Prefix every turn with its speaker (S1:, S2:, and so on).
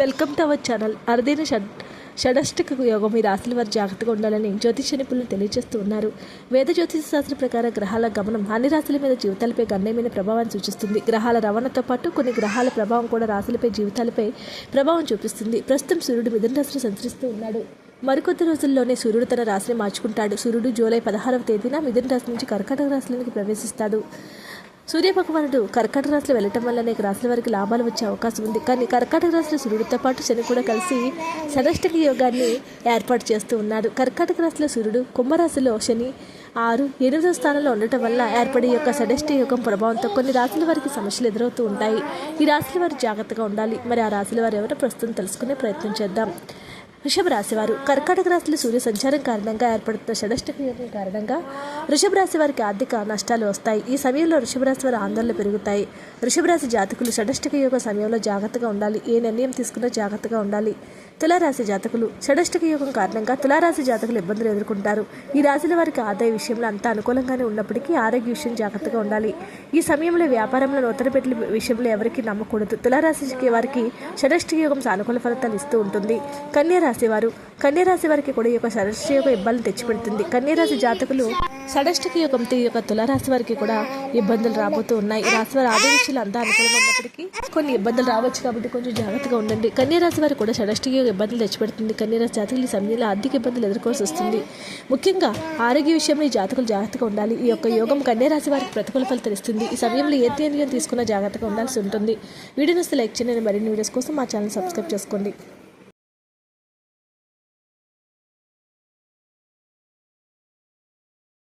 S1: Welcome to our channel. అరుదైన షడ్ షడష్టక యోగం ఈ రాశుల వారు జాగ్రత్తగా ఉండాలని జ్యోతిష నిపుణులు తెలియజేస్తూ ఉన్నారు. వేద జ్యోతిష శాస్త్ర ప్రకారం గ్రహాల గమనం అన్ని రాశుల మీద జీవితాలపై గణనీయమైన ప్రభావాన్ని సూచిస్తుంది. గ్రహాల రవాణాతో పాటు కొన్ని గ్రహాల ప్రభావం కూడా రాశులపై జీవితాలపై ప్రభావం చూపిస్తుంది. ప్రస్తుతం సూర్యుడు మిథున రాశిలో సంచరిస్తూ ఉన్నాడు. మరికొద్ది రోజుల్లోనే సూర్యుడు తన రాశిని మార్చుకుంటాడు. సూర్యుడు జూలై పదహారవ తేదీన మిథున రాశి నుంచి కర్కాటక రాశిలోనికి ప్రవేశిస్తాడు. సూర్య భగవానుడు కర్కాటక రాశిలో వెళ్ళటం వల్ల అనేక రాశుల వారికి లాభాలు వచ్చే అవకాశం ఉంది. కానీ కర్కాటక రాశిలో సూర్యుడితో పాటు శని కూడా కలిసి సదష్టక యోగాన్ని ఏర్పాటు చేస్తూ ఉన్నాడు. కర్కాటక రాశిలో సూర్యుడు కుంభరాశిలో శని ఆరు ఎనిమిదో స్థానంలో ఉండటం వల్ల ఏర్పడే యొక్క షడష్ట యోగం ప్రభావంతో కొన్ని రాశుల వారికి సమస్యలు ఎదురవుతూ ఉంటాయి. ఈ రాశుల వారు జాగ్రత్తగా ఉండాలి. మరి ఆ రాశుల వారు ఎవరో ప్రస్తుతం తెలుసుకునే ప్రయత్నం చేద్దాం. వృషభ రాశి వారు కర్కాటక రాశిలో సూర్య సంచారం కారణంగా ఏర్పడుతున్న షడష్టక యోగం కారణంగా వృషభ రాశి వారికి ఆర్థిక నష్టాలు వస్తాయి. ఈ సమయంలో వృషభ రాశి వారి ఆందోళనలు పెరుగుతాయి. వృషభ రాశి జాతకులు షడష్టక యోగ సమయంలో జాగ్రత్తగా ఉండాలి. ఏ నిర్ణయం తీసుకున్నా జాగ్రత్తగా ఉండాలి. తులారాశి జాతకులు షడష్టక యోగం కారణంగా తులారాశి జాతకులు ఇబ్బందులు ఎదుర్కొంటారు. ఈ రాశుల వారికి ఆదాయ విషయంలో అంతా అనుకూలంగానే ఉన్నప్పటికీ ఆరోగ్య విషయం జాగ్రత్తగా ఉండాలి. ఈ సమయంలో వ్యాపారంలో నూతన పెట్టిన విషయంలో ఎవరికీ నమ్మకూడదు. తులారాశికి వారికి షడష్టక యోగం సానుకూల ఫలితాలు ఇస్తూ ఉంటుంది. కన్యా రాశి వారు వారికి కూడా ఈ యొక్క షడష్ట యొక్క ఇబ్బందులు తెచ్చిపెడుతుంది. కన్యరాశి జాతకులు షడష్టక యోగంతో ఈ యొక్క తులారాశి వారికి కూడా ఇబ్బందులు రాబోతూ ఉన్నాయి. రాశి వారి ఆదివిషయాలు అంతా అనుకూలంగా ఉన్నప్పటికీ కొన్ని ఇబ్బందులు రావచ్చు కాబట్టి కొంచెం జాగ్రత్తగా ఉండండి. కన్యరాశి వారికి కూడా షడష్టక యోగం ఇబ్బందులు తెచ్చిపెడుతుంది. కన్యరాశి జాతకులు ఈ సమయంలో ఆర్థిక ఇబ్బందులు ఎదుర్కోవాల్సి వస్తుంది. ముఖ్యంగా ఆరోగ్య విషయంలో ఈ జాతకులు జాగ్రత్తగా ఉండాలి. ఈ యొక్క యోగం కన్యరాశి వారికి ప్రతికూల ఫలితాలు ఇస్తుంది ఈ సమయంలో ఏ నిర్ణయం తీసుకున్న జాగ్రత్తగా ఉండాల్సి ఉంటుంది. వీడియో నస్తే లైక్ చేయండి. మరిన్ని వీడియోస్ కోసం మా ఛానల్ సబ్స్క్రైబ్ చేసుకోండి.